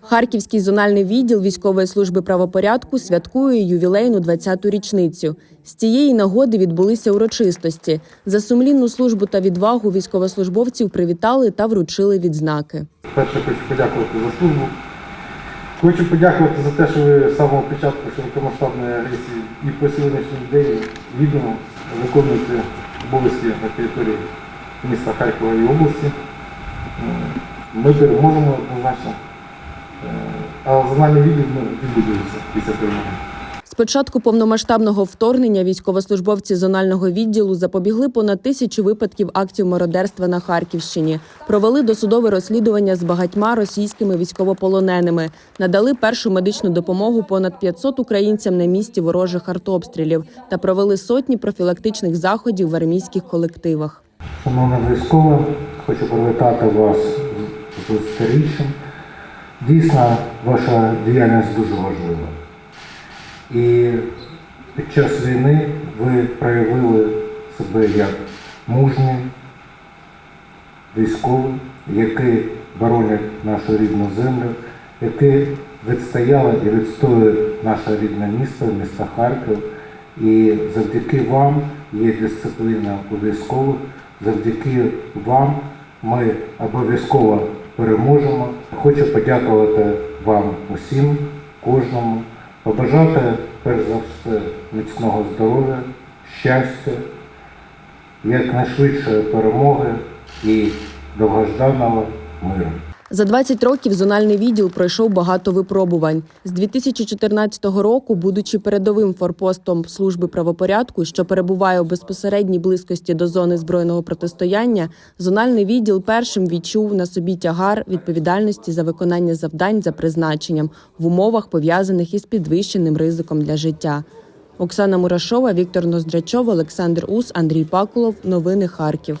Харківський зональний відділ військової служби правопорядку святкує ювілейну 20-ту річницю. З цієї нагоди відбулися урочистості. За сумлінну службу та відвагу військовослужбовців привітали та вручили відзнаки. Перше хочу подякувати за службу. Хочу подякувати за те, що ви з самого початку широкомасштабної агресії і по сьогоднішній день відомо виконуєте обов'язки на території міста Харкова і області. Ми переможемо однозначно. Е, А зональний відділ ну, відбудується після перемоги. З початку повномасштабного вторгнення військовослужбовці зонального відділу запобігли понад тисячу випадків актів мародерства на Харківщині, провели досудове розслідування з багатьма російськими військовополоненими, надали першу медичну допомогу понад 500 українцям на місці ворожих артобстрілів та провели сотні профілактичних заходів в армійських колективах. Шановна військова, хочу привітати вас з 20-річчям. Дійсно, ваша діяльність дуже важлива. І під час війни ви проявили себе як мужні військові, які боронять нашу рідну землю, які відстояли і відстоюють наше рідне місто, місто Харків. І завдяки вам є дисципліна у військових, завдяки вам ми обов'язково переможемо. Хочу подякувати вам усім, кожному, побажати перш за все міцного здоров'я, щастя, якнайшвидшої перемоги і довгожданого миру. За 20 років зональний відділ пройшов багато випробувань. З 2014 року, будучи передовим форпостом служби правопорядку, що перебуває у безпосередній близькості до зони збройного протистояння, зональний відділ першим відчув на собі тягар відповідальності за виконання завдань за призначенням в умовах пов'язаних із підвищеним ризиком для життя. Оксана Мурашова, Віктор Ноздрачов, Олександр Ус, Андрій Пакулов. Новини Харків.